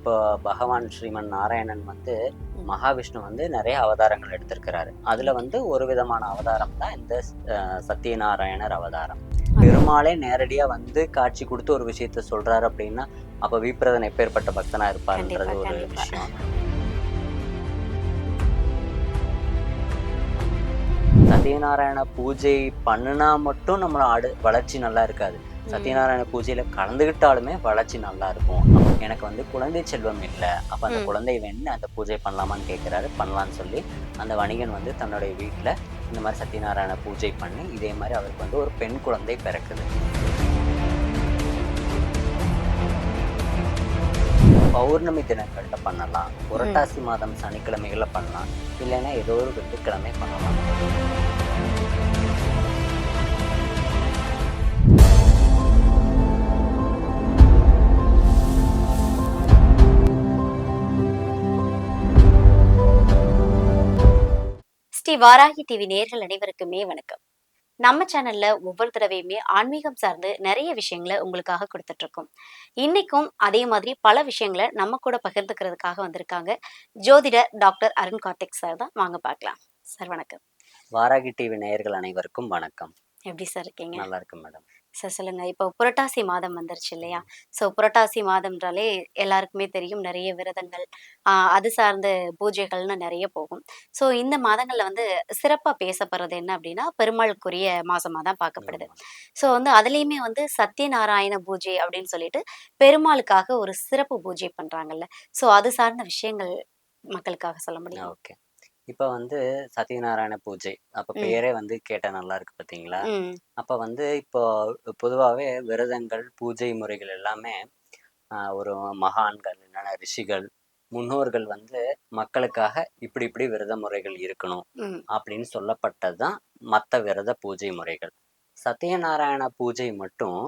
இப்போ பகவான் ஸ்ரீமன் நாராயணன் வந்து மகாவிஷ்ணு வந்து நிறைய அவதாரங்கள் எடுத்திருக்கிறாரு. அதுல வந்து ஒரு விதமான அவதாரம் தான் இந்த சத்யநாராயணர் அவதாரம். பெருமாளே நேரடியா வந்து காட்சி கொடுத்து ஒரு விஷயத்த சொல்றாரு அப்படின்னா அப்ப விப்ரதன் எப்பேற்பட்ட பக்தனா இருப்பாருன்றது ஒரு. விஷயம். சத்யநாராயண பூஜை பண்ணுனா மட்டும் நம்மள அடு வளர்ச்சி நல்லா இருக்காது. சத்யநாராயண பூஜையில கலந்துகிட்டாலுமே வளர்ச்சி நல்லா இருக்கும். எனக்கு வந்து குழந்தை செல்வம் இல்லை. அப்ப அந்த. குழந்தை வேணும்னு அந்த பூஜை பண்ணலாமான்னு கேட்கிறாரு பண்ணலான்னு சொல்லி அந்த வணிகன் வந்து தன்னுடைய வீட்டுல இந்த மாதிரி சத்யநாராயண பூஜை பண்ணி இதே மாதிரி அவருக்கு வந்து ஒரு பெண் குழந்தை பிறக்குது. பௌர்ணமி தினங்கள்ல பண்ணலாம். புரட்டாசி மாதம் சனிக்கிழமைகள்ல பண்ணலாம். இல்லைன்னா ஏதோ ஒரு வெள்ளிக்கிழமை பண்ணலாம். ஸ்ரீ வாராகி டிவி நேர்கள் அனைவருக்குமே வணக்கம். நம்ம சேனல்ல ஒவ்வொரு தடவையுமே ஆன்மீகம் சார்ந்து நிறைய விஷயங்களை உங்களுக்காக கொடுத்துட்டு இருக்கோம் இன்னைக்கும் அதே மாதிரி பல விஷயங்களை நம்ம கூட பகிர்ந்துக்கிறதுக்காக வந்திருக்காங்க ஜோதிடர் டாக்டர் அருண் கார்த்திக் சார் தான். வாங்க பார்க்கலாம். சார் வணக்கம். வாராகி டிவி நேயர்கள் அனைவருக்கும் வணக்கம். எப்படி சார் இருக்கீங்க? நல்லா இருக்கு மேடம். சார் சொல்லுங்க. இப்போ புரட்டாசி மாதம் வந்துருச்சு இல்லையா? ஸோ புரட்டாசி மாதம்ன்றாலே எல்லாருக்குமே தெரியும் நிறைய விரதங்கள் ஆஹ் அது சார்ந்த பூஜைகள்னு நிறைய போகும். ஸோ இந்த மாதங்கள்ல வந்து சிறப்பா பேசப்படுறது என்ன அப்படின்னா பெருமாளுக்குரிய மாசமா தான் பார்க்கப்படுது. ஸோ வந்து அதுலேயுமே வந்து சத்யநாராயண பூஜை அப்படின்னு சொல்லிட்டு பெருமாளுக்காக ஒரு சிறப்பு பூஜை பண்றாங்கல்ல. ஸோ அது சார்ந்த விஷயங்கள் மக்களுக்காக சொல்ல முடியும்? ஓகே. இப்போ வந்து சத்யநாராயண பூஜை. அப்ப ம். பேரே வந்து கேட்டா நல்லா இருக்கு பாத்தீங்களா? ம். அப்ப வந்து இப்போ பொதுவாகவே விரதங்கள் பூஜை முறைகள் எல்லாமே ஆஹ், ஒரு மகான்கள் என்னென்ன ரிஷிகள் முன்னோர்கள் வந்து மக்களுக்காக இப்படி இப்படி விரத முறைகள் இருக்கணும் ம். அப்படின்னு சொல்லப்பட்டதுதான் மற்ற விரத பூஜை முறைகள். சத்யநாராயண பூஜை மட்டும்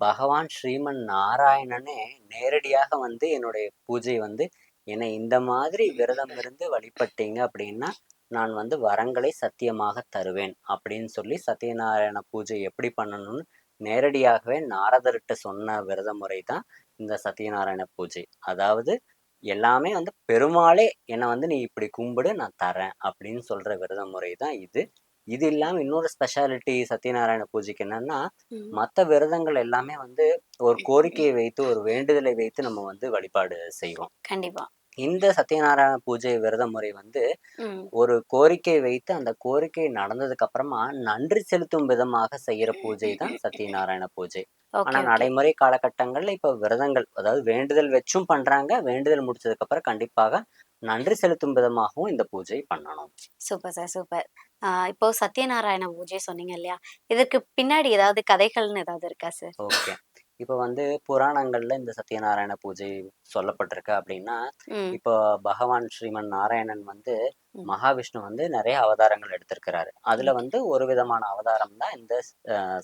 பகவான் ஸ்ரீமன் நாராயணனே நேரடியாக வந்து என்னுடைய பூஜை வந்து என்னை இந்த மாதிரி விரதம் இருந்து வழிபட்டீங்க அப்படின்னா நான் வந்து வரங்களை சத்தியமாக தருவேன் அப்படின்னு சொல்லி சத்யநாராயண பூஜை எப்படி பண்ணணும்னு நேரடியாகவே நாரதர்கிட்ட சொன்ன விரத முறை தான் இந்த சத்யநாராயண பூஜை. அதாவது எல்லாமே வந்து பெருமாளே என்னை வந்து நீ இப்படி கும்பிடு நான் தரேன் அப்படின்னு சொல்ற விரத முறை தான் இது. இது இல்லாம இன்னொரு ஸ்பெஷாலிட்டி சத்யநாராயண பூஜைக்கு என்னன்னா. மற்ற விரதங்கள் எல்லாமே வந்து ஒரு கோரிக்கையை வைத்து ஒரு வேண்டுதலை வைத்து நம்ம வந்து வழிபாடு செய்வோம். கண்டிப்பா. இந்த சத்யநாராயண பூஜை விரத முறை வந்து ஒரு கோரிக்கை வைத்து அந்த கோரிக்கை நடந்ததுக்கு அப்புறமா நன்றி செலுத்தும் விதமாக செய்யற பூஜை தான் சத்யநாராயண பூஜை. ஆனா நடைமுறை காலகட்டங்கள்ல இப்ப விரதங்கள் அதாவது வேண்டுதல் வச்சும் பண்றாங்க வேண்டுதல் முடிச்சதுக்கு அப்புறம் கண்டிப்பாக நன்றி செலுத்தும் விதமாகவும் இந்த பூஜை பண்ணணும். Super sir super. இப்போ சத்யநாராயண பூஜை சொன்னீங்க இல்லையா? இதற்கு பின்னாடி ஏதாவது கதைகள்னு ஏதாவது இருக்கா சார்? ஓகே. இப்ப வந்து புராணங்கள்ல இந்த சத்யநாராயண பூஜை சொல்லப்பட்டிருக்கு அப்படின்னா இப்போ பகவான் ஸ்ரீமன் நாராயணன் வந்து. மகாவிஷ்ணு வந்து நிறைய அவதாரங்கள் எடுத்திருக்கிறாரு. அதுல வந்து ஒரு விதமான அவதாரம் தான் இந்த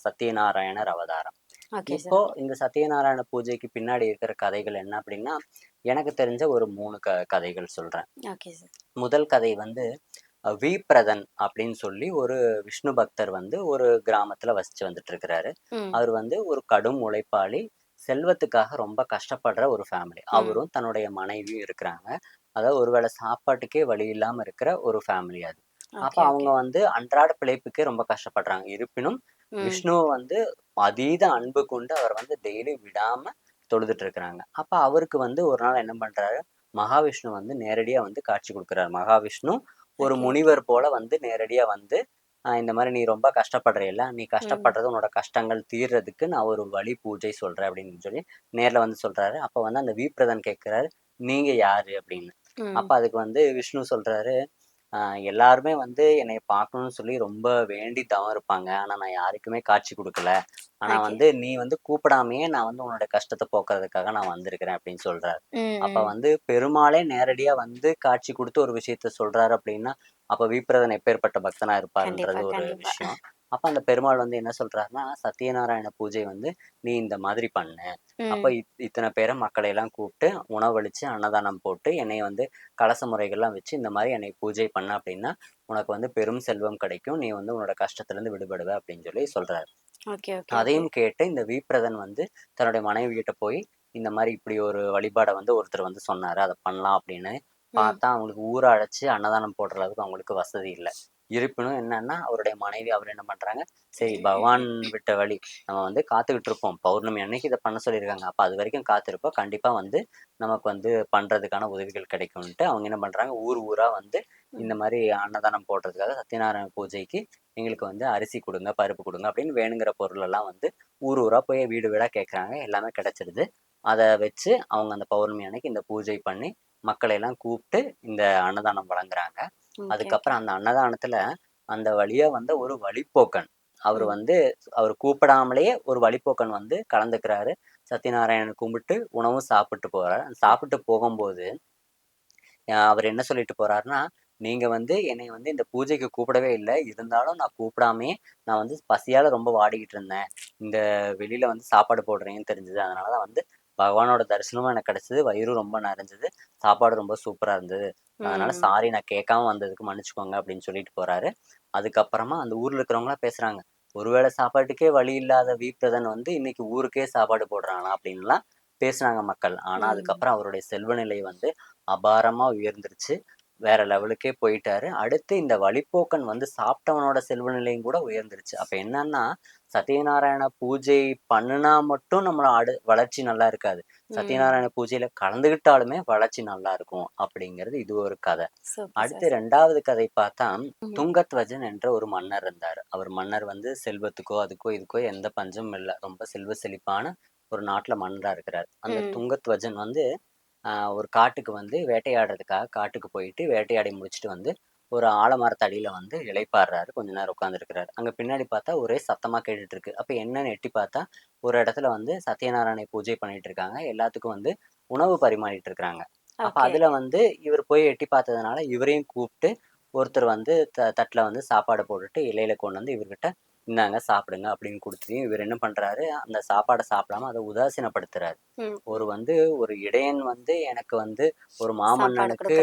சத்யநாராயணர் அவதாரம். ஓகே இப்போ இந்த சத்யநாராயண பூஜைக்கு பின்னாடி இருக்கிற கதைகள் என்ன அப்படின்னா எனக்கு தெரிஞ்ச ஒரு மூணு க கதைகள் சொல்றேன். முதல் கதை வந்து அஹ், வீப்ரதன் அப்படின்னு சொல்லி ஒரு விஷ்ணு பக்தர் வந்து ஒரு கிராமத்துல வசிச்சு வந்துட்டு இருக்கிறாரு அவர் வந்து ஒரு கடும் உழைப்பாளி செல்வத்துக்காக ரொம்ப கஷ்டப்படுற ஒரு ஃபேமிலி அவரும் தன்னுடைய மனைவியும் இருக்கிறாங்க. அதாவது ஒருவேளை சாப்பாட்டுக்கே வழி இல்லாம இருக்கிற ஒரு ஃபேமிலி அது. அப்ப அவங்க வந்து அன்றாட பிழைப்புக்கே ரொம்ப கஷ்டப்படுறாங்க. இருப்பினும் விஷ்ணுவை வந்து அதீத அன்பு கொண்டு அவர் வந்து டெய்லி விடாம தொழுதுட்டு இருக்கிறாங்க அப்ப அவருக்கு வந்து ஒரு நாள் என்ன பண்றாரு? மகாவிஷ்ணு வந்து நேரடியா வந்து காட்சி கொடுக்குறாரு. மகாவிஷ்ணு ஒரு. முனிவர் போல வந்து நேரடியா வந்து ஆஹ் இந்த மாதிரி நீ ரொம்ப கஷ்டப்படுறியல்ல நீ கஷ்டப்படுறது உன்னோட கஷ்டங்கள் தீர்றதுக்கு நான் ஒரு வழி பூஜை சொல்றேன். அப்படின்னு சொல்லி நேர்ல வந்து சொல்றாரு. அப்ப வந்து அந்த வீப்ரதன் கேட்கிறாரு நீங்க யாரு? அப்படின்னு. அப்ப அதுக்கு வந்து விஷ்ணு சொல்றாரு எல்லாருமே வந்து என்னை பார்க்கணும்னு சொல்லி ரொம்ப வேண்டி தவம் இருப்பாங்க. ஆனா நான் யாருக்குமே காட்சி கொடுக்கல. ஆனா. வந்து நீ வந்து கூப்பிடாமையே நான் வந்து உன்னோட கஷ்டத்தை போக்குறதுக்காக நான் வந்திருக்கிறேன் அப்படின்னு சொல்றாரு. ம் அப்ப ம். வந்து பெருமாளே நேரடியா வந்து காட்சி கொடுத்து ஒரு விஷயத்த சொல்றாரு அப்படின்னா அப்ப வீப்ரதன் எப்பேற்பட்ட பக்தனா இருப்பாருன்றது கண்டிப்பா, ஒரு கண்டிப்பா. விஷயம். அப்ப அந்த பெருமாள் வந்து என்ன சொல்றாருன்னா சத்யநாராயண பூஜை வந்து நீ இந்த மாதிரி பண்ணு. அப்ப இத்தனை பேரை மக்களை எல்லாம் கூப்பிட்டு உணவளிச்சு அன்னதானம் போட்டு என்னை வந்து கலச முறைகள்லாம் வச்சு இந்த மாதிரி என்னை பூஜை பண்ண அப்படின்னா உனக்கு வந்து பெரும் செல்வம் கிடைக்கும். நீ வந்து உன்னோட கஷ்டத்துல இருந்து விடுபடுவ அப்படின்னு சொல்லி சொல்றாரு. அதையும் கேட்டு இந்த வீப்ரதன் வந்து தன்னுடைய மனைவி கிட்ட போய் இந்த மாதிரி இப்படி ஒரு வழிபாடை வந்து ஒருத்தர் வந்து சொன்னாரு. அதை பண்ணலாம் அப்படின்னு. பார்த்தா அவங்களுக்கு ஊரை அழைச்சு அன்னதானம் போடுற அளவுக்கு அவங்களுக்கு வசதி இல்லை. இருப்பினும் என்னன்னா அவருடைய மனைவி அவர் என்ன பண்றாங்க சரி பகவான் விட்ட வழி நம்ம வந்து காத்துக்கிட்டு இருப்போம். பௌர்ணமி அன்னைக்கு இதை பண்ண சொல்லியிருக்காங்க. அப்ப அது வரைக்கும் காத்திருப்போம். கண்டிப்பா வந்து நமக்கு வந்து பண்றதுக்கான உதவிகள் கிடைக்கும்ட்டு அவங்க என்ன பண்றாங்க ஊர் ஊரா வந்து இந்த மாதிரி அன்னதானம் போடுறதுக்காக சத்யநாராயண பூஜைக்கு எங்களுக்கு வந்து அரிசி கொடுங்க பருப்பு கொடுங்க அப்படின்னு வேணுங்கிற பொருள் எல்லாம் வந்து ஊர் ஊரா போய் வீடு வீடா கேட்குறாங்க எல்லாமே கிடைச்சிடுது அதை வச்சு அவங்க அந்த பௌர்ணமி அன்னைக்கு இந்த பூஜை பண்ணி மக்களை எல்லாம் கூப்பிட்டு இந்த அன்னதானம் வழங்குறாங்க. அதுக்கப்புறம் அந்த அன்னதானத்துல அந்த வழியா வந்த ஒரு வழிப்போக்கன். அவர். வந்து அவர் கூப்பிடாமலேயே ஒரு வழிப்போக்கன் வந்து கலந்துக்கிறாரு. சத்யநாராயணன் கும்பிட்டு உணவும் சாப்பிட்டு போறாரு. சாப்பிட்டு போகும்போது அவர் என்ன சொல்லிட்டு போறாருன்னா நீங்க வந்து என்னை வந்து இந்த பூஜைக்கு கூப்பிடவே இல்லை. இருந்தாலும் நான் கூப்பிடாமே நான் வந்து பசியால ரொம்ப வாடிக்கிட்டு இருந்தேன். இந்த வெளியில வந்து சாப்பாடு போடுறீங்கன்னு தெரிஞ்சது. அதனாலதான் வந்து பகவானோட தரிசனமும் எனக்கு கிடைச்சது. வயிறும் ரொம்ப நிறைஞ்சது. சாப்பாடு ரொம்ப சூப்பரா இருந்தது. அதனால. சாரி நான் கேட்காம வந்ததுக்கு மன்னிச்சுக்கோங்க அப்படின்னு சொல்லிட்டு போறாரு. அதுக்கப்புறமா அந்த ஊர்ல இருக்கிறவங்களாம் பேசுறாங்க. ஒருவேளை சாப்பாட்டுக்கே வழி இல்லாத வீப்பிரதன் வந்து இன்னைக்கு ஊருக்கே சாப்பாடு போடுறானா? அப்படின்லாம் பேசுனாங்க மக்கள். ஆனா. அதுக்கப்புறம் அவருடைய செல்வ நிலை வந்து அபாரமா உயர்ந்துருச்சு. வேற லெவலுக்கே போயிட்டாரு அடுத்து இந்த வழிப்போக்கன் வந்து சாப்பிட்டவனோட செல்வ நிலையும் கூட உயர்ந்துருச்சு அப்ப என்னன்னா சத்யநாராயண பூஜை பண்ணுனா மட்டும் நம்மளோட அடு வளர்ச்சி நல்லா இருக்காது. சத்யநாராயண பூஜையில கலந்துகிட்டாலுமே வளர்ச்சி நல்லா இருக்கும் அப்படிங்கிறது இது ஒரு கதை அடுத்து. ரெண்டாவது கதை பார்த்தா. துங்கத்வஜன் என்ற ஒரு மன்னர் இருந்தார் அவர் மன்னர் வந்து செல்வத்துக்கோ அதுக்கோ இதுக்கோ எந்த பஞ்சமும் இல்லை ரொம்ப செல்வ செழிப்பான ஒரு நாட்டுல மன்னரா இருக்கிறார் அந்த. துங்கத்வஜன் வந்து ஒரு காட்டுக்கு வந்து வேட்டையாடுறதுக்காக காட்டுக்கு போயிட்டு வேட்டையாடி முடிச்சுட்டு வந்து ஒரு ஆலமரத்தடியில வந்து இளைப்பாடுறாரு கொஞ்ச நேரம் உட்காந்துருக்கிறாரு அங்க பின்னாடி பார்த்தா ஒரே சத்தமா கேட்டுட்டு இருக்கு அப்ப என்னன்னு எட்டி பார்த்தா ஒரு இடத்துல வந்து சத்யநாராயண பூஜை பண்ணிட்டு இருக்காங்க எல்லாத்துக்கும் வந்து உணவு பரிமாறிட்டு இருக்காங்க அப்ப. அதுல வந்து இவர் போய் எட்டி பார்த்ததுனால இவரையும் கூப்பிட்டு ஒருத்தர் வந்து த தட்டுல வந்து சாப்பாடு போட்டுட்டு இலையில கொண்டு வந்து இவர்கிட்ட இந்தாங்க சாப்பிடுங்க அப்படின்னு கொடுத்துயும் இவர் என்ன பண்றாரு அந்த சாப்பாடை சாப்பிடாம அதை உதாசீனப்படுத்துறாரு. ஒரு வந்து ஒரு இடையன் வந்து எனக்கு வந்து ஒரு மாமன்னனுக்கு?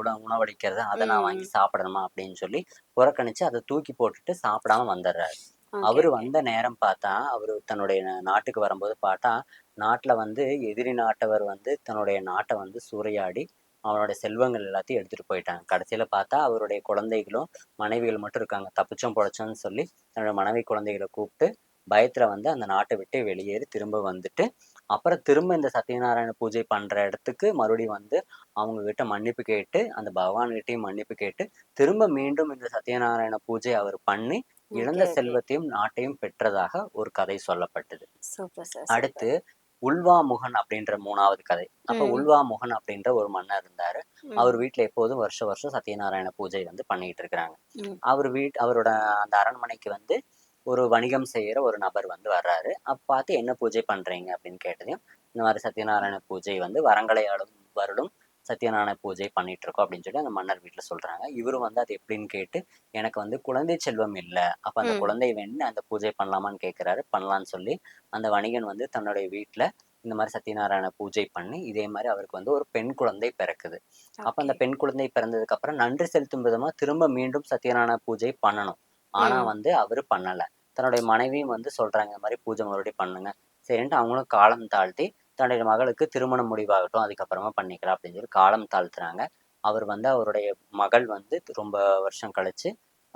உண உணவளிக்கிறத அதை நான். வாங்கி சாப்பிடணுமா அப்படின்னு சொல்லி புறக்கணிச்சு அதை தூக்கி போட்டுட்டு சாப்பிடாம வந்துடுறாரு அவரு. வந்த நேரம் பார்த்தா அவரு தன்னுடைய நாட்டுக்கு வரும்போது பார்த்தா நாட்டுல வந்து எதிரி நாட்டவர் வந்து தன்னுடைய நாட்டை வந்து சூறையாடி அவனுடைய செல்வங்கள் எல்லாத்தையும் எடுத்துட்டு போயிட்டாங்க. கடைசியில பார்த்தா அவருடைய குழந்தைகளும் மனைவிகள் மட்டும் இருக்காங்க. தப்பிச்சோம் பொழைச்சோம்னு சொல்லி தன்னுடைய மனைவி குழந்தைகளை கூப்பிட்டு பயத்துல வந்து அந்த நாட்டை விட்டு வெளியேறி திரும்ப வந்துட்டு அப்புறம் திரும்ப இந்த சத்யநாராயண பூஜை பண்ற இடத்துக்கு மறுபடியும் வந்து அவங்க கிட்ட மன்னிப்பு கேட்டு அந்த பகவான் கிட்டயும் மன்னிப்பு கேட்டு திரும்ப மீண்டும் இந்த சத்யநாராயண பூஜை அவர் பண்ணி இழந்த. செல்வத்தையும் நாட்டையும் பெற்றதாக ஒரு கதை சொல்லப்பட்டது. Super, அடுத்து உல்வாமுகன் அப்படின்ற மூணாவது கதை அப்ப ம். உல்வாமுகன் அப்படின்ற ஒரு மன்னர் இருந்தாரு. அவர் வீட்டுல எப்போதும் வருஷம் வருஷம் சத்யநாராயண பூஜை வந்து பண்ணிட்டு இருக்கிறாங்க. அவர் வீட் அவரோட அந்த அரண்மனைக்கு வந்து ஒரு வணிகம் செய்யற ஒரு நபர் வந்து வர்றாரு அப்ப பார்த்து என்ன பூஜை பண்றீங்க அப்படின்னு கேட்டதையும் இந்த மாதிரி சத்யநாராயண பூஜை வந்து வரங்களை வருடம் சத்யநாராயண பூஜை பண்ணிட்டு இருக்கோம் அப்படின்னு சொல்லி அந்த மன்னர் வீட்டுல சொல்றாங்க. இவரும் வந்து அது எப்படின்னு கேட்டு எனக்கு வந்து குழந்தை செல்வம் இல்ல. அப்ப அந்த. குழந்தை வேணும்னு அந்த பூஜை பண்ணலாமான்னு கேட்கிறாரு பண்ணலான்னு சொல்லி அந்த வணிகன் வந்து தன்னுடைய வீட்டுல இந்த மாதிரி சத்யநாராயண பூஜை பண்ணி இதே மாதிரி அவருக்கு வந்து ஒரு பெண் குழந்தை பிறக்குது. அப்ப அந்த. பெண் குழந்தை பிறந்ததுக்கு அப்புறம் நன்றி செலுத்தும் விதமா திரும்ப மீண்டும் சத்யநாராயண பூஜை பண்ணணும். ஆனா. வந்து அவரு பண்ணல. தன்னுடைய மனைவியும் வந்து சொல்றாங்க இந்த மாதிரி பூஜை மறுபடியும் பண்ணுங்க. சரின்ட்டு அவங்களும் காலம் தாழ்த்தி தன்னுடைய மகளுக்கு திருமணம் முடிவாகட்டும் அதுக்கப்புறமா பண்ணிக்கலாம் அப்படின்னு சொல்லி காலம் தாழ்த்துறாங்க அவர் வந்து அவருடைய மகள் வந்து ரொம்ப வருஷம் கழிச்சு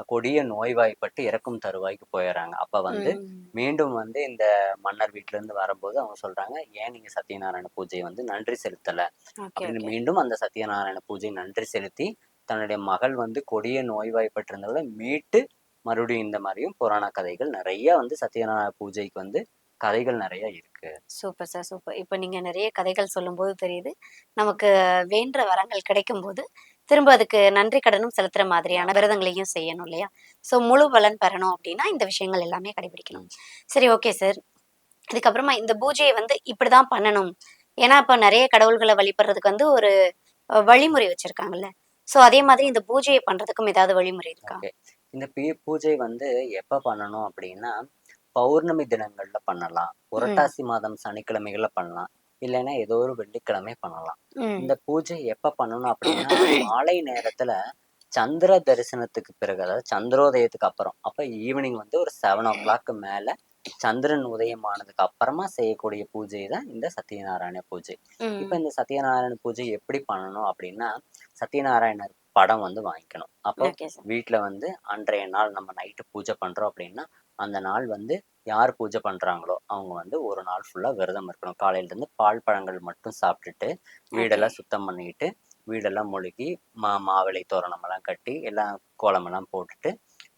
கொடிய நோய்வாய்ப்பட்டு இறக்கும் தருவாய்க்கு போயிடுறாங்க அப்ப வந்து. மீண்டும் வந்து இந்த மன்னர் வீட்டுல இருந்து வரும்போது அவங்க சொல்றாங்க ஏன் நீங்க சத்யநாராயண பூஜை வந்து நன்றி செலுத்தல அப்படின்னு. மீண்டும் அந்த சத்யநாராயண பூஜை நன்றி செலுத்தி தன்னுடைய மகள் வந்து கொடிய நோய்வாய்ப்பட்டிருந்தவளை மீட்டு மறுபடியும் இந்த மாதிரியும் புராண கதைகள் நிறைய வந்து சத்யநாராயண பூஜைக்கு வந்து கதைகள் நிறைய இருக்கு. Super sir super. இப்போ நீங்க நிறைய கதைகள் சொல்லும்போது தெரியுது. நமக்கு வேண்ட வரங்கள் கிடைக்கும்போது திரும்ப அதுக்கு நன்றி கடனும் செலுத்துற மாதிரியான விரதங்களையும் செய்யணும் இல்லையா? ஸோ முழு பலன் பெறணும் அப்படின்னா இந்த விஷயங்கள் எல்லாமே கடைபிடிக்கணும். சரி ஓகே சார். இதுக்கப்புறமா இந்த பூஜையை வந்து இப்படிதான் பண்ணணும். ஏன்னா இப்போ நிறைய கடவுள்களை வழிபடுறதுக்கு வந்து ஒரு வழிமுறை வச்சிருக்காங்கல்ல. ஸோ அதே மாதிரி இந்த பூஜையை பண்றதுக்கும் ஏதாவது வழிமுறை இருக்கா? இந்த பூஜை வந்து எப்ப பண்ணணும் அப்படின்னா பௌர்ணமி தினங்கள்ல பண்ணலாம். புரட்டாசி மாதம் சனிக்கிழமைகள்ல பண்ணலாம். இல்லைன்னா ஏதோ ஒரு வெள்ளிக்கிழமை பண்ணலாம். இந்த பூஜை எப்ப பண்ணணும் அப்படின்னா மாலை நேரத்துல சந்திர தரிசனத்துக்கு பிறகு அதாவது சந்திரோதயத்துக்கு அப்புறம். அப்ப ஈவினிங் வந்து ஒரு செவன் ஓ கிளாக் மேல சந்திரன் உதயம் ஆனதுக்கு அப்புறமா செய்யக்கூடிய பூஜை தான் இந்த சத்யநாராயண பூஜை. இப்போ இந்த சத்யநாராயண பூஜை எப்படி பண்ணணும் அப்படின்னா சத்யநாராயணர் படம் வந்து வாங்கிக்கணும். அப்போ வீட்டில் வந்து அன்றைய நாள் நம்ம நைட்டு பூஜை பண்ணுறோம் அப்படின்னா அந்த நாள் வந்து யார் பூஜை பண்ணுறாங்களோ அவங்க வந்து ஒரு நாள் ஃபுல்லாக விரதம் இருக்கணும். காலையிலேருந்து பால் பழங்கள் மட்டும் சாப்பிட்டுட்டு வீடெல்லாம் சுத்தம் பண்ணிட்டு வீடெல்லாம் மொழுகி மா மாவிளை தோரணமெல்லாம் கட்டி எல்லாம் கோலமெல்லாம் போட்டுட்டு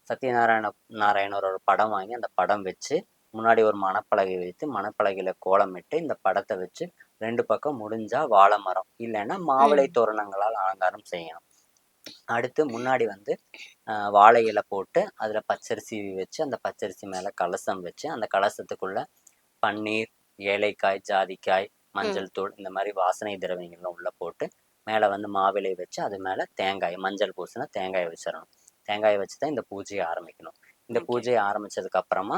சத்யநாராயண நாராயணரோட படம் வாங்கி அந்த படம் வச்சு முன்னாடி ஒரு மணப்பலகை வைத்து மணப்பலகையில் கோலமிட்டு இந்த படத்தை வச்சு ரெண்டு பக்கம் முடிஞ்சா வாழை மரம் இல்லைன்னா மாவிளை தோரணங்களால் அலங்காரம் செய்யணும். அடுத்து முன்னாடி வந்து வாழை இலை போட்டு அதில் பச்சரிசி வச்சு அந்த பச்சரிசி மேலே கலசம் வச்சு அந்த கலசத்துக்குள்ள பன்னீர் ஏலைக்காய் ஜாதிக்காய் மஞ்சள் தூள் இந்த மாதிரி வாசனை திரவியங்கள்லாம் உள்ள போட்டு மேலே வந்து மாவிலை வச்சு அது மேலே தேங்காய் மஞ்சள் பூசினா தேங்காய் வச்சிடணும். தேங்காயை வச்சு தான் இந்த பூஜையை ஆரம்பிக்கணும். இந்த. பூஜையை ஆரம்பிச்சதுக்கு அப்புறமா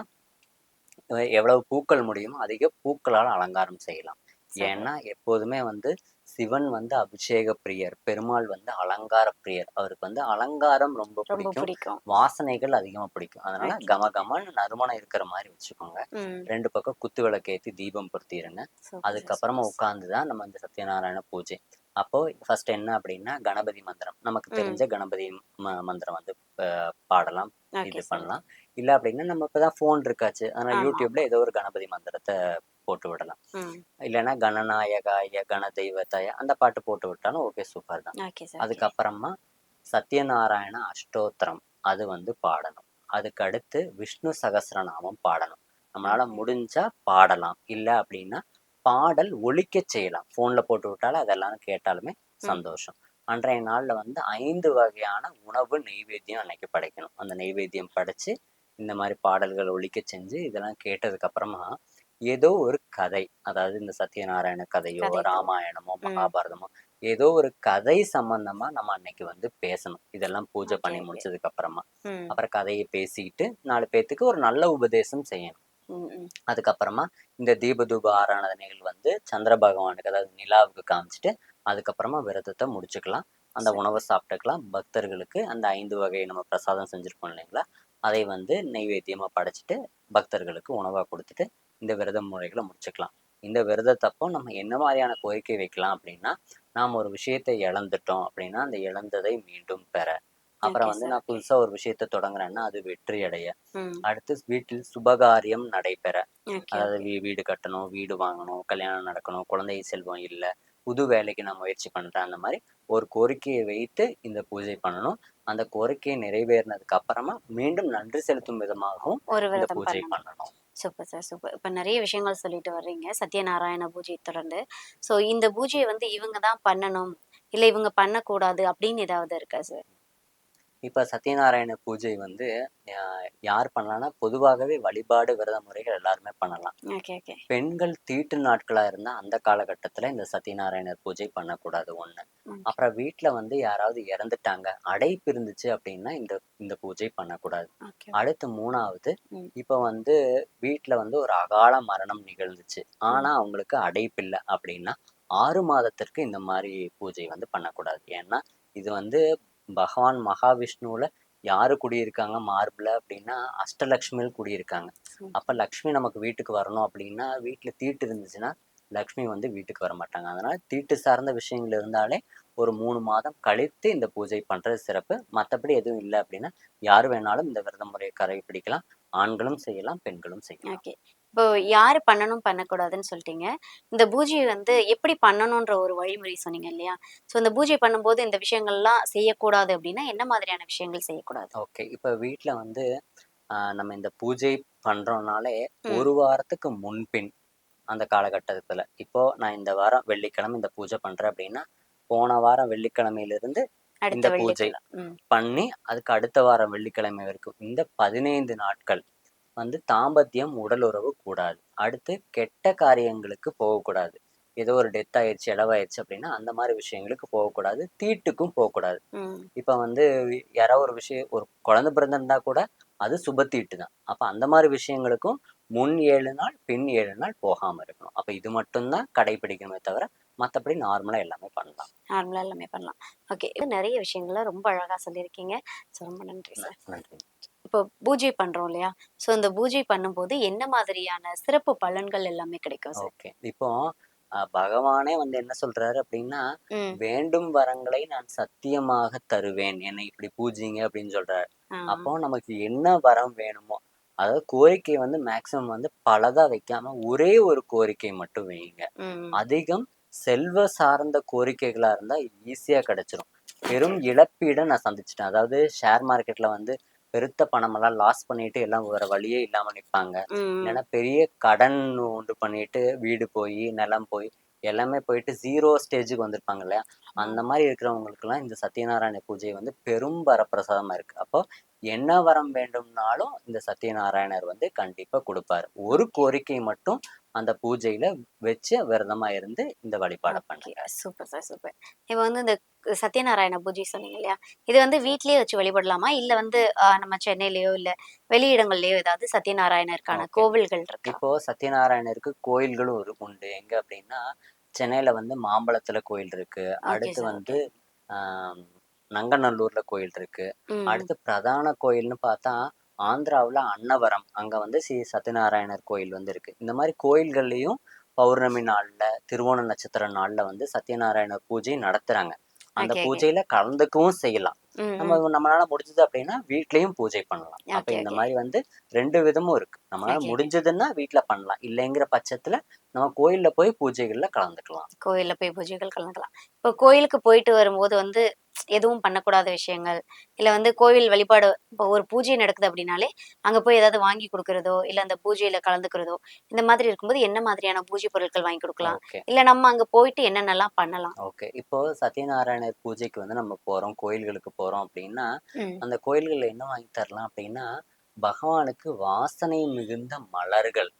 எவ்வளவு பூக்கள் முடியுமோ அதிக பூக்களால் அலங்காரம் செய்யலாம். ஏன்னா எப்போதுமே வந்து சிவன் வந்து அபிஷேக பிரியர் பெருமாள் வந்து அலங்கார பிரியர் அவருக்கு வந்து அலங்காரம் ரொம்ப பிடிக்கும் வாசனைகள் அதிகமா பிடிக்கும் அதனால. கம கமன்னு நறுமணம் இருக்கிற மாதிரி வச்சுக்கோங்க. ரெண்டு பக்கம் குத்து விளக்கேத்தி தீபம் பொருத்திடுங்க அதுக்கப்புறமா super. உட்கார்ந்து தான் நம்ம இந்த சத்யநாராயண பூஜை அப்போ ஃபர்ஸ்ட் என்ன அப்படின்னா கணபதி மந்திரம் நமக்கு. தெரிஞ்ச கணபதி மந்திரம் வந்து பாடலாம் இது. பண்ணலாம் இல்ல அப்படின்னா நம்ம இப்பதான் ஃபோன் இருக்காச்சு அதனால. யூடியூப்ல ஏதோ ஒரு கணபதி மந்திரத்தை போட்டு விடலாம். இல்லைன்னா கணநாயகாய கண தெய்வத்தாய அந்த பாட்டு போட்டு விட்டாலும் ஓகே சூப்பர் தான். அதுக்கப்புறமா சத்யநாராயண அஷ்டோத்திரம் அது வந்து பாடணும். அதுக்கு அடுத்து விஷ்ணு சகஸ்ரநாமம் பாடணும். நம்மளால முடிஞ்சா பாடலாம். இல்ல அப்படின்னா பாடல் ஒலிக்க செய்யலாம். போன்ல போட்டு விட்டாலும் அதெல்லாம் கேட்டாலுமே சந்தோஷம். அன்றைய நாள்ல வந்து ஐந்து வகையான உணவு நெய்வேத்தியம் அன்னைக்கு படைக்கணும். அந்த நெய்வேத்தியம் படைச்சு இந்த மாதிரி பாடல்கள் ஒலிக்க செஞ்சு இதெல்லாம் கேட்டதுக்கு அப்புறமா ஏதோ ஒரு கதை அதாவது இந்த சத்யநாராயண கதையோ கதை. ராமாயணமோ. மகாபாரதமோ ஏதோ ஒரு கதை சம்பந்தமா நம்ம அன்னைக்கு வந்து பேசணும் இதெல்லாம் பூஜை பண்ணி. முடிச்சதுக்கு அப்புறமா. அப்புறம் கதையை பேசிக்கிட்டு நாலு பேத்துக்கு ஒரு நல்ல உபதேசம் செய்யணும். அதுக்கப்புறமா இந்த தீபதூப ஆராதனைகள் வந்து சந்திர பகவானுக்கு அதாவது நிலாவுக்கு காமிச்சிட்டு அதுக்கப்புறமா விரதத்தை முடிச்சுக்கலாம் அந்த. உணவை சாப்பிட்டுக்கலாம் பக்தர்களுக்கு அந்த ஐந்து வகை நம்ம பிரசாதம் செஞ்சிருக்கோம் இல்லைங்களா அதை வந்து நைவேத்தியமா படைச்சிட்டு பக்தர்களுக்கு உணவா கொடுத்துட்டு இந்த விரத முறைகளை முடிச்சுக்கலாம். இந்த விரதத்தப்போ நம்ம என்ன மாதிரியான கோரிக்கை வைக்கலாம் அப்படின்னா நாம் ஒரு விஷயத்தை இழந்துட்டோம் அப்படின்னா அந்த இழந்ததை மீண்டும் பெற. அப்புறம் வந்து. நான் புதுசா ஒரு விஷயத்தை தொடங்குறேன்னா அது வெற்றி அடைய. அடுத்து வீட்டில் சுபகாரியம் நடைபெற. அதாவது வீடு கட்டணும் வீடு வாங்கணும் கல்யாணம் நடக்கணும் குழந்தை செல்வம் இல்லை புது வேலைக்கு நான் முயற்சி பண்றேன் அந்த மாதிரி ஒரு கோரிக்கையை வைத்து இந்த பூஜை பண்ணணும். அந்த கோரிக்கையை நிறைவேறினதுக்கு அப்புறமா மீண்டும் நன்றி செலுத்தும் விதமாகவும் இந்த பூஜை பண்ணணும். சூப்பர் சார் சூப்பர் இப்போ நிறைய விஷயங்கள் சொல்லிட்டு வர்றீங்க. சத்யநாராயண பூஜை தொடர்ந்து. ஸோ இந்த பூஜையை வந்து இவங்க தான் பண்ணணும். இல்லை இவங்க பண்ணக்கூடாது அப்படின்னு ஏதாவது இருக்கா சார் இப்ப சத்யநாராயண பூஜை வந்து யார் பண்ணலாம்னா பொதுவாகவே வழிபாடு விரத முறைகள் எல்லாருமே பண்ணலாம். பெண்கள் தீட்டு நாட்களா இருந்தா அந்த காலகட்டத்துல இந்த சத்யநாராயணர் பூஜை பண்ணக்கூடாது ஒண்ணு. அப்புறம் வீட்ல வந்து யாராவது இறந்துட்டாங்க அடைப்பு இருந்துச்சு அப்படின்னா இந்த இந்த பூஜை பண்ணக்கூடாது. அடுத்து மூணாவது. இப்ப வந்து வீட்ல வந்து ஒரு அகால மரணம் நிகழ்ந்துச்சு. ஆனா அவங்களுக்கு அடைப்பு இல்லை அப்படின்னா ஆறு மாதத்திற்கு இந்த மாதிரி பூஜை வந்து பண்ணக்கூடாது. ஏன்னா இது வந்து பகவான் மகாவிஷ்ணுவுல யாரு குடியிருக்காங்க? மார்பிள் அப்படின்னா அஷ்டலக்ஷ்மியில் குடியிருக்காங்க. அப்ப லக்ஷ்மி நமக்கு வீட்டுக்கு வரணும் அப்படின்னா வீட்டுல தீட்டு இருந்துச்சுன்னா லக்ஷ்மி வந்து வீட்டுக்கு வர மாட்டாங்க. அதனால தீட்டு சார்ந்த விஷயங்கள் இருந்தாலே ஒரு மூணு மாதம் கழித்து இந்த பூஜை பண்றது சிறப்பு. மற்றபடி எதுவும் இல்லை அப்படின்னா யார் வேணாலும் இந்த விரத முறையை கடைபிடிக்கலாம் ஆண்களும் செய்யலாம் பெண்களும் செய்யலாம். ஓகே. இப்போ யாரு பண்ணணும் பண்ணக்கூடாதுன்னு சொல்லிட்டீங்க. இந்த பூஜையை வந்து எப்படி பண்ணணுன்ற ஒரு வழிமுறை சொன்னீங்க இல்லையா? ஸோ இந்த பூஜை பண்ணும்போது இந்த விஷயங்கள்லாம் செய்யக்கூடாது அப்படின்னா என்ன மாதிரியான விஷயங்கள் செய்யக்கூடாது? ஓகே. இப்போ வீட்டில் வந்து நம்ம இந்த பூஜை பண்றோம்னாலே. ஒரு வாரத்துக்கு முன்பின் அந்த காலகட்டத்துல. இப்போ நான் இந்த வாரம் வெள்ளிக்கிழமை இந்த பூஜை பண்றேன் அப்படின்னா போன வாரம் வெள்ளிக்கிழமையிலிருந்து அடுத்த இந்த பூஜை பண்ணி அதுக்கு அடுத்த வாரம் வெள்ளிக்கிழமை வரைக்கும் இந்த பதினைந்து நாட்கள் வந்து தாம்பத்தியம் உடல் உறவு கூடாது. அடுத்து கெட்ட காரியங்களுக்கு போகக்கூடாது. ஏதோ ஒரு டெத் ஆயிடுச்சு இளவாயிடுச்சு அப்படின்னா அந்த மாதிரி விஷயங்களுக்கு போகக்கூடாது. தீட்டுக்கும் போகக்கூடாது. இப்போ வந்து யாரோ ஒரு விஷயம் ஒரு குழந்தை பிறந்திருந்தா கூட அது சுபத்தீட்டு தான். அப்போ அந்த மாதிரி விஷயங்களுக்கும் முன் ஏழு நாள் பின் ஏழு நாள் போகாம இருக்கணும். அப்போ இது மட்டும்தான் கடைபிடிக்கணுமே தவிர மற்றபடி நார்மலா எல்லாமே பண்ணலாம். நார்மலா எல்லாமே பண்ணலாம். ஓகே இது நிறைய விஷயங்களை ரொம்ப அழகா சொல்லியிருக்கீங்க. ரொம்ப நன்றி சார் நன்றி இப்போ பூஜை பண்றோம் இல்லையா? ஸோ அந்த பூஜை பண்ணும்போது என்ன மாதிரியான சிறப்பு பலன்கள் எல்லாமே கிடைக்கும் சார்? ஓகே. இப்போ பகவானே வந்து என்ன சொல்றாரு அப்டின்னா, ம். "வேண்டும் வரங்களை நான் சத்தியமாக தருவேன். என்னை இப்படி பூஜிங்க" அப்படின்னு சொல்றாரு. அப்போ நமக்கு என்ன வரம் வேணுமோ, அதாவது கோரிக்கை வந்து மேக்ஸிமம் வந்து பலதா வைக்காம ஒரே ஒரு கோரிக்கை மட்டும் வையுங்க. ம். அதிகம் செல்வ சார்ந்த கோரிக்கைகளா இருந்தா ஈஸியா கிடைச்சிரும். பெரும் இழப்பீட நான் சந்திச்சுட்டேன். அதாவது ஷேர் மார்க்கெட்ல வந்து பெருத்த பணமெல்லாம் லாஸ் பண்ணிட்டு எல்லாம் வேற வழியே இல்லாம நிப்பாங்க. ம். இல்லன்னா பெரிய கடன் உண்டு பண்ணிட்டு வீடு போயி, நிலம் போய் எல்லாமே போயிட்டு 0 ஸ்டேஜ்க்கு வந்திருப்பாங்க இல்லையா? அந்த மாரி இருக்கிறவங்களுக்கெல்லாம் இந்த சத்யநாராயண பூஜை வந்து பெரும் வரப்பிரசாதமா இருக்கு. அப்போ என்ன வரம் வேண்டும்னாலும் இந்த சத்யநாராயணர் வந்து கண்டிப்பா குடுப்பாரு. ஒரு கோரிக்கை மட்டும் அந்த பூஜையில வச்சு விரதமா இருந்து இந்த வழிபாட. பண்ணுங்க. Super sir, super. இப்ப வந்து இந்த சத்யநாராயண பூஜை சொன்னீங்க இல்லையா? இது வந்து வீட்லயே வச்சு வழிபடலாமா? இல்ல வந்து நம்ம சென்னையிலயோ, இல்ல வெளி இடங்கள்லயோ ஏதாவது சத்யநாராயணருக்கான. கோவில்கள் இருக்கா? இப்போ சத்யநாராயணருக்கு கோயில்களும் இரு உண்டு. எங்க அப்டின்னா, சென்னையில வந்து மாம்பழத்துல கோயில் இருக்கு. அடுத்து வந்து நங்கநல்லூர்ல கோயில் இருக்கு. ம். அடுத்து பிரதான கோயில்னு பார்த்தா, ஆந்திராவுல அன்னவரம். அங்க வந்து ஸ்ரீ சத்யநாராயணர் கோயில் வந்து இருக்கு. இந்த மாரி கோயில்கள்லயும் பௌர்ணமி நாள்ல, திருவோண நட்சத்திர நாள்ல வந்து சத்யநாராயணர் பூஜை நடத்துறாங்க. அந்த ஓகே, ஓகே. பூஜையில கலந்துக்கவும் செய்யலாம். ம், நம்ம ம். நம்மளால முடிஞ்சது அப்டின்னா, வீட்லயும் பூஜை பண்ணலாம். அப்ப ஓகே, இந்த ஓகே. மாரி வந்து 2 விதமும் இருக்கு. நம்மளால ஓகே, ஓகே. முடிஞ்சதுன்னா வீட்ல பண்ணலாம். இல்லைங்கிற பட்சத்துல நம்ம கோயில்ல போய் பூஜைகள்ல கலந்துக்கலாம். கோயில்ல போய் பூஜைகள் கலந்துக்கலாம். இப்போ கோயிலுக்கு போயிட்டு வரும்போது வந்து எதுவும் பண்ணக்கூடாத விஷயங்கள், இல்ல வந்து கோவில் வழிபாடு இப்போ ஒரு பூஜை நடக்குது அப்டின்னாலே, அங்க போய் ஏதாவது வாங்கி குடுக்குறதோ, இல்ல அந்த பூஜையில கலந்துக்கிறதோ, இந்த மாதிரி இருக்கும்போது என்ன மாதிரியான பூஜை பொருட்கள் வாங்கி குடுக்கலாம்? இல்ல நம்ம அங்க போயிட்டு என்னென்னலாம் பண்ணலாம்? ஓகே. இப்போ சத்யநாராயணர் பூஜைக்கு வந்து நம்ம போறோம், கோயில்களுக்கு போறோம் அப்டின்னா, ம். அந்த கோயில்கள்ல என்ன வாங்கி தரலாம் அப்டின்னா, பகவானுக்கு வாசனை மிகுந்த மலர்கள்.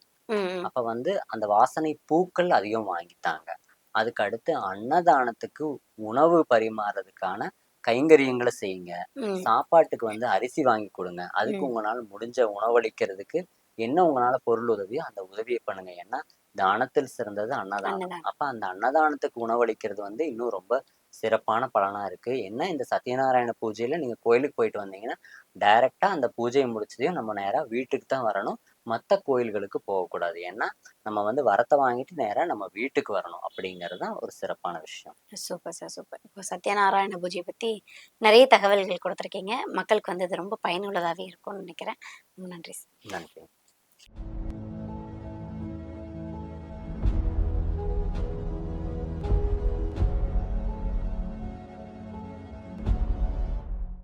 அப்ப வந்து அந்த வாசனை பூக்கள் அதிகம் வாங்கி தாங்க. அதுக்கு அடுத்து அன்னதானத்துக்கு உணவு பரிமாறுறதுக்கான கைங்கரியங்கள செய்யுங்க. சாப்பாட்டுக்கு வந்து அரிசி வாங்கி குடுங்க. அதுக்கு ம். உங்கனால முடிஞ்ச உணவளிக்கிறதுக்கு என்ன உங்கனால பொருள் உதவியோ அந்த உதவிய பண்ணுங்க. ஏன்னா, தானத்தில் சிறந்தது அன்னதானம். அப்ப அந்த அன்னதானத்துக்கு உணவளிக்கிறது வந்து இன்னும் ரொம்ப சிறப்பான பலனா இருக்கு. என்ன இந்த சத்யநாராயண பூஜையில நீங்க கோயிலுக்கு போயிட்டு வந்தீங்கன்னா, டைரக்ட்டா அந்த பூஜைய முடிச்சதையும் நம்ம நேரா வீட்டுக்கு தான் வரணும். மத்த கோயில்களுக்கு போகக்கூடாது. ஏன்னா, நம்ம வந்து வரத்த வாங்கிட்டு நேரா நம்ம வீட்டுக்கு வரணும். அப்படிங்கிறது தான் ஒரு சிறப்பான விஷயம். Super sir, super. இப்போ சத்யநாராயண பூஜைய பத்தி நெறைய தகவல்கள் குடுத்துருக்கீங்க. மக்களுக்கு வந்து இது ரொம்ப பயனுள்ளதாவே இருக்கும்னு நெனைக்கிறேன். நன்றி சார். நன்றி.